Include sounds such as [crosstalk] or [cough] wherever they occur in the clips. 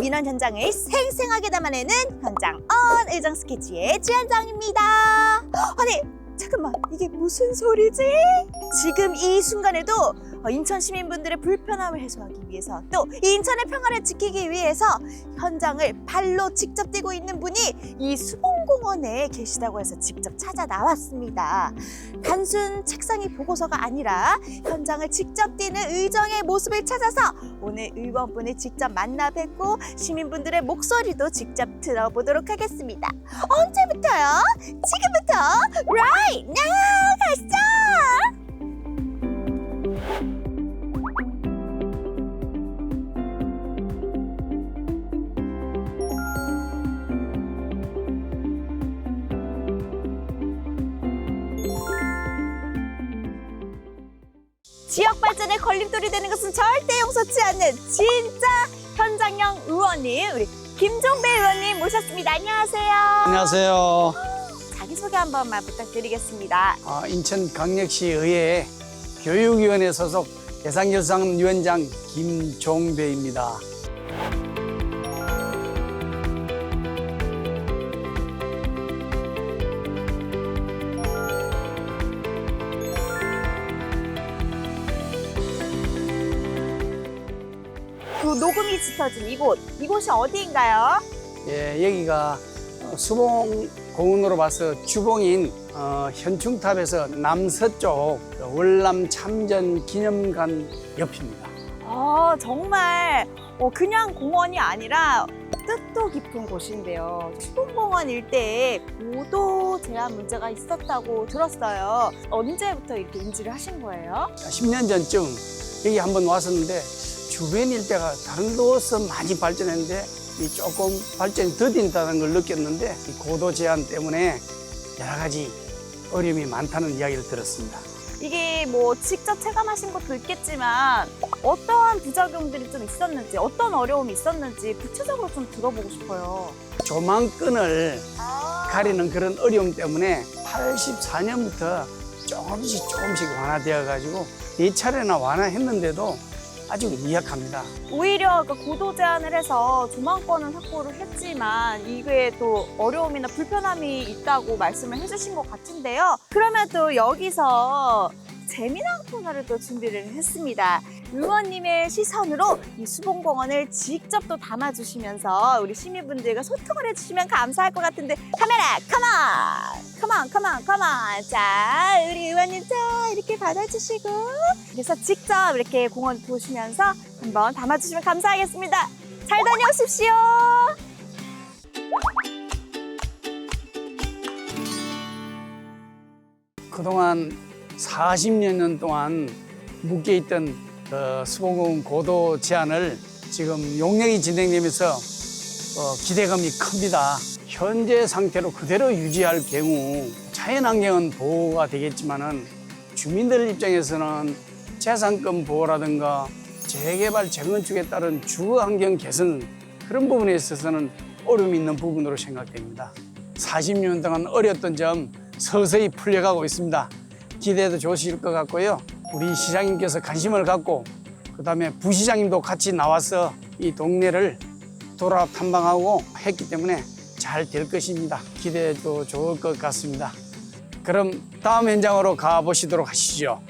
민원 현장을 생생하게 담아내는 현장 언 의정 스케치의 주현정입니다. 아니 잠깐만 이게 무슨 소리지? 지금 이 순간에도 어, 인천 시민분들의 불편함을 해소하기 위해서 또 인천의 평화를 지키기 위해서 현장을 발로 직접 뛰고 있는 분이 이 수봉 공원에 계시다고 해서 직접 찾아 나왔습니다. 단순 책상이 보고서가 아니라 현장을 직접 뛰는 의정의 모습을 찾아서 오늘 의원분을 직접 만나 뵙고 시민분들의 목소리도 직접 들어보도록 하겠습니다. 언제부터요? 지금부터 right now 가시죠! 지역 발전에 걸림돌이 되는 것은 절대 용서치 않는 진짜 현장형 의원님 우리 김종배 의원님 모셨습니다. 안녕하세요. 안녕하세요. 자기소개 한 번만 부탁드리겠습니다. 아, 인천광역시 의회 교육위원회 소속 예상결산위원장 김종배입니다. 녹음이 짙어진 이곳, 이곳이 어디인가요? 예, 여기가 어, 수봉 공원으로 봐서 주봉인 어, 현충탑에서 남서쪽 그 월남 참전 기념관 옆입니다. 아 정말 어, 그냥 공원이 아니라 뜻도 깊은 곳인데요. 수봉공원 일대에 고도 제한 문제가 있었다고 들었어요. 언제부터 이렇게 인지를 하신 거예요? 10년 전쯤 여기 한번 왔었는데 주변 일대가 다른 곳은 많이 발전했는데 이 조금 발전이 더딘다는 걸 느꼈는데 이 고도 제한 때문에 여러 가지 어려움이 많다는 이야기를 들었습니다. 이게 뭐 직접 체감하신 것도 있겠지만 어떠한 부작용들이 좀 있었는지 어떤 어려움이 있었는지 구체적으로 좀 들어보고 싶어요. 조망끈을 가리는 그런 어려움 때문에 84년부터 조금씩 조금씩 완화되어 가지고 네 차례나 완화했는데도 아직 미약합니다. 오히려 그 고도 제한을 해서 조망권은 확보를 했지만 이게 또 어려움이나 불편함이 있다고 말씀을 해주신 것 같은데요. 그러면 또 여기서 재미난 코너를 또 준비를 했습니다. 의원님의 시선으로 이 수봉공원을 직접 또 담아주시면서 우리 시민분들과 소통을 해주시면 감사할 것 같은데 카메라 컴온 컴온 컴온 컴온 자 우리 의원님 자 이렇게 받아주시고 그래서 직접 이렇게 공원 보시면서 한번 담아주시면 감사하겠습니다. 잘 다녀오십시오. 그동안 40여 년 동안 묶여 있던 어, 수봉공 고도 제한을 지금 용역이 진행되면서 어, 기대감이 큽니다. 현재 상태로 그대로 유지할 경우 자연환경은 보호가 되겠지만은 주민들 입장에서는 재산권 보호라든가 재개발 재건축에 따른 주거 환경 개선 그런 부분에 있어서는 어려움이 있는 부분으로 생각됩니다. 40년 동안 어려웠던 점 서서히 풀려가고 있습니다. 기대도 좋으실 것 같고요. 우리 시장님께서 관심을 갖고 그다음에 부시장님도 같이 나와서 이 동네를 돌아 탐방하고 했기 때문에 잘 될 것입니다. 기대도 좋을 것 같습니다. 그럼 다음 현장으로 가보시도록 하시죠.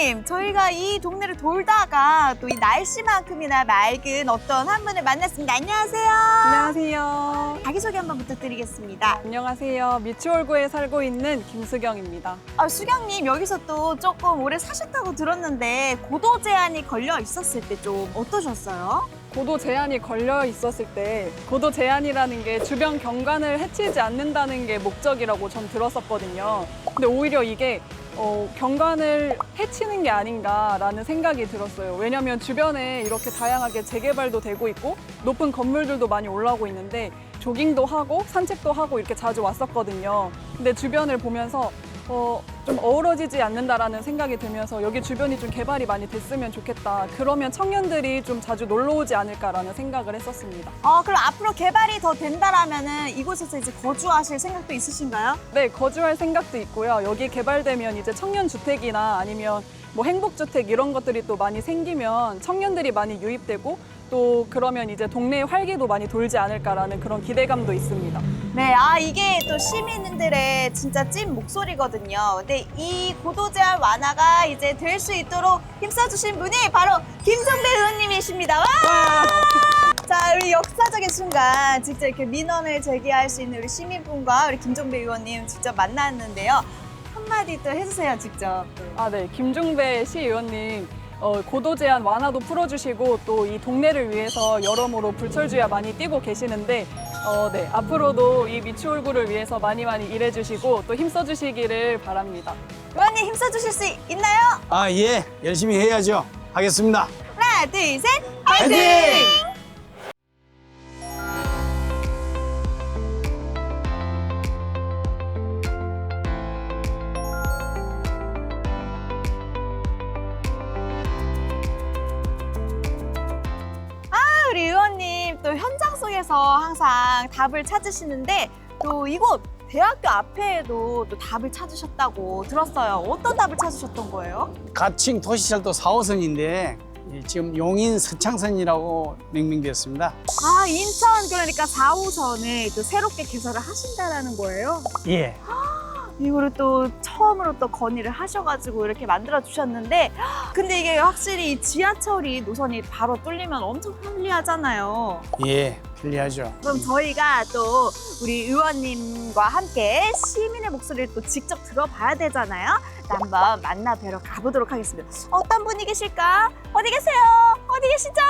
의원님 저희가 이 동네를 돌다가 또 이 날씨만큼이나 맑은 어떤 한 분을 만났습니다. 안녕하세요. 안녕하세요. 자기소개 한번 부탁드리겠습니다. 안녕하세요. 미추홀구에 살고 있는 김수경입니다. 아, 수경님 여기서 또 조금 오래 사셨다고 들었는데 고도 제한이 걸려 있었을 때 좀 어떠셨어요? 고도 제한이 걸려 있었을 때 고도 제한이라는 게 주변 경관을 해치지 않는다는 게 목적이라고 전 들었었거든요. 근데 오히려 이게 어, 경관을 해치는 게 아닌가라는 생각이 들었어요. 왜냐하면 주변에 이렇게 다양하게 재개발도 되고 있고 높은 건물들도 많이 올라오고 있는데 조깅도 하고 산책도 하고 이렇게 자주 왔었거든요. 근데 주변을 보면서 어, 좀 어우러지지 않는다라는 생각이 들면서 여기 주변이 좀 개발이 많이 됐으면 좋겠다. 그러면 청년들이 좀 자주 놀러 오지 않을까라는 생각을 했었습니다. 어, 그럼 앞으로 개발이 더 된다라면은 이곳에서 이제 거주하실 생각도 있으신가요? 네, 거주할 생각도 있고요. 여기 개발되면 이제 청년 주택이나 아니면 뭐 행복주택 이런 것들이 또 많이 생기면 청년들이 많이 유입되고 또 그러면 이제 동네의 활기도 많이 돌지 않을까라는 그런 기대감도 있습니다. 네, 아 이게 또 시민들의 진짜 찐 목소리거든요. 근데 이 고도 제한 완화가 이제 될 수 있도록 힘써주신 분이 바로 김종배 의원님이십니다. 와! 자, 우리 역사적인 순간 직접 이렇게 민원을 제기할 수 있는 우리 시민분과 우리 김종배 의원님 직접 만났는데요. 한마디 또 해주세요, 직접. 아, 네. 김중배 시의원님 어, 고도 제한 완화도 풀어주시고 또 이 동네를 위해서 여러모로 불철주야 많이 뛰고 계시는데 어, 네. 앞으로도 이 미추홀구를 위해서 많이 많이 일해주시고 또 힘써주시기를 바랍니다. 의원님 힘써주실 수 있나요? 아, 예. 열심히 해야죠. 하겠습니다. 하나, 둘, 셋, 화이팅! 화이팅! 속에서 항상 답을 찾으시는데 또 이곳 대학교 앞에도 또 답을 찾으셨다고 들었어요. 어떤 답을 찾으셨던 거예요? 가칭 도시철도 4호선인데 지금 용인 서창선이라고 명명되었습니다. 아, 인천 그러니까 4호선을 또 새롭게 개설을 하신다라는 거예요? 예. 이거를 또 처음으로 또 건의를 하셔가지고 이렇게 만들어 주셨는데 근데 이게 확실히 이 지하철이 노선이 바로 뚫리면 엄청 편리하잖아요. 예. 편리하죠. 그럼 저희가 또 우리 의원님과 함께 시민의 목소리를 또 직접 들어봐야 되잖아요. 또 한번 만나 뵈러 가보도록 하겠습니다. 어떤 분이 계실까? 어디 계세요? 어디 계시죠?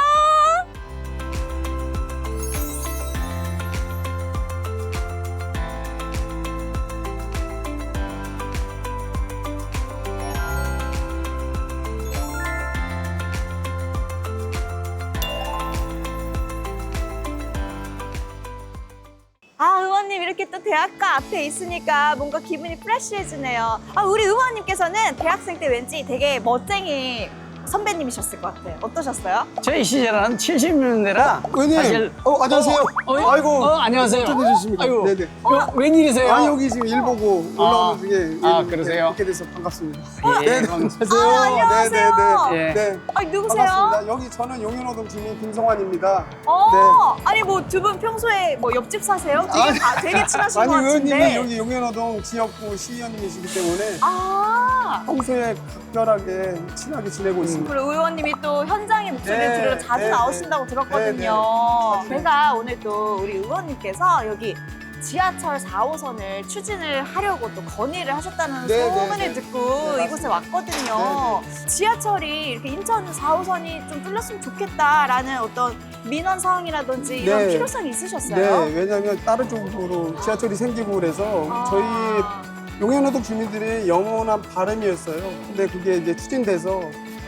대학가 앞에 있으니까 뭔가 기분이 프레시해지네요. 아, 우리 의원님께서는 대학생 때 왠지 되게 멋쟁이 선배님이셨을 것 같아요. 어떠셨어요? 저희 시절은 70년대라 의원님, 사실 어, 안녕하세요. 어, 어, 아이고, 어, 안녕하세요. 어떻게 되셨습니까? 아이고. 네네. 어, 웬일이세요? 아니 여기 지금 일 보고 올라오는 아. 중에 아, 예, 그러세요? 뵙게 돼서 반갑습니다. 예, 네, 네, 반갑습니다. 안녕하세요. 아, 안녕하세요. 네, 예. 네, 네. 네. 아니, 누구세요? 반갑습니다. 여기 저는 용인호동 주민 김성환입니다. 어, 아니 뭐 두 분 평소에 뭐 옆집 사세요? 되게, 아니. 아, 되게 친하신 아니 것 의원님이 같은데. 여기 용인호동 지역구 시의원님이시기 때문에 아, 평소에 각별하게 친하게 지내고 있습니다. 그리고 의원님이 또 현장의 목소리를 네, 들으러 자주 네, 나오신다고 네. 들었거든요. 네, 네. 제가 오늘 또 우리 의원님께서 여기 지하철 4호선을 추진을 하려고 또 건의를 하셨다는 네, 소문을 네, 네. 듣고 네. 이곳에 왔거든요. 지하철이 이렇게 인천 4호선이 좀 뚫렸으면 좋겠다라는 어떤 민원 사항이라든지 이런 네. 필요성이 있으셨어요? 네, 왜냐하면 다른 쪽으로 지하철이 생기고 그래서 아. 저희 용현호동 주민들의 영원한 바람이었어요. 근데 그게 이제 추진돼서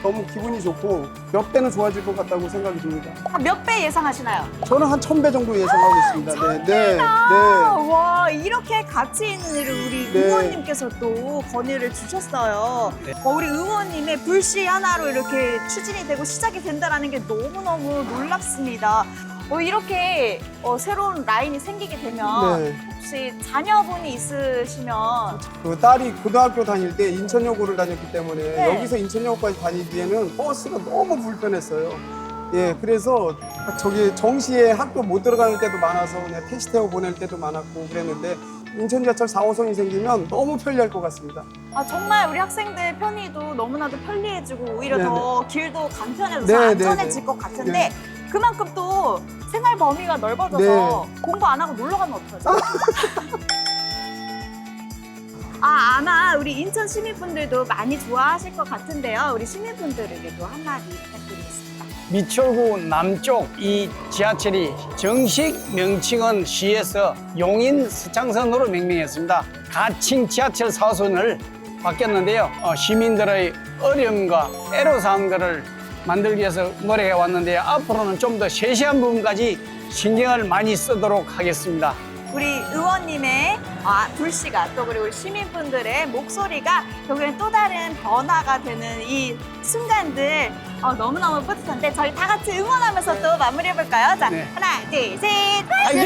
너무 기분이 좋고 몇 배는 좋아질 것 같다고 생각이 듭니다. 몇 배 예상하시나요? 저는 한 천 배 정도 예상하고 있습니다. 네, 네, 아, 네. 와 이렇게 가치 있는 일을 우리 네. 의원님께서 또 건의를 주셨어요. 네. 어, 우리 의원님의 불씨 하나로 이렇게 추진이 되고 시작이 된다는 게 너무너무 놀랍습니다. 어, 이렇게 어, 새로운 라인이 생기게 되면 네. 혹시 자녀분이 있으시면 그 딸이 고등학교 다닐 때 인천여고를 다녔기 때문에 네. 여기서 인천여고까지 다니기에는 버스가 너무 불편했어요. 예, 그래서 저기 정시에 학교 못 들어가는 때도 많아서 그냥 택시 태워 보낼 때도 많았고 그랬는데 인천 지하철 4호선이 생기면 너무 편리할 것 같습니다. 아, 정말 우리 학생들 편의도 너무나도 편리해지고 오히려 네, 더 길도 간편해져서 네, 네, 안전해질 네. 것 같은데 네. 그만큼 또 생활 범위가 넓어져서 공부 안 하고 놀러 가면 어떡하죠? [laughs] 아, 아마 우리 인천 시민분들도 많이 좋아하실 것 같은데요. 우리 시민분들에게도 한마디 부탁드리겠습니다. 미철구 남쪽 이 지하철이 정식 명칭은 시에서 용인 서창선으로 명명했습니다. 가칭 지하철 4호선을 바뀌었는데요. 어, 시민들의 어려움과 애로사항들을 만들기 위해서 노력해 왔는데 앞으로는 좀 더 세세한 부분까지 신경을 많이 쓰도록 하겠습니다. 우리 의원님의 아, 불씨가 또 그리고 시민분들의 목소리가 결국엔 또 다른 변화가 되는 이 순간들 어, 너무너무 뿌듯한데 저희 다 같이 응원하면서 또 마무리해볼까요? 자, 네. 하나, 둘, 셋, 화이팅!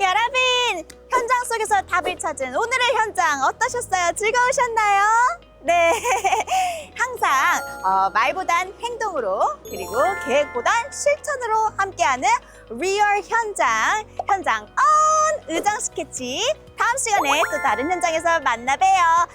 여러분 현장 속에서 답을 찾은 오늘의 현장 어떠셨어요? 즐거우셨나요? 네 [laughs] 항상 어, 말보단 행동으로 그리고 계획보단 실천으로 함께하는 리얼 현장 현장 언 의장 스케치 다음 시간에 또 다른 현장에서 만나봬요.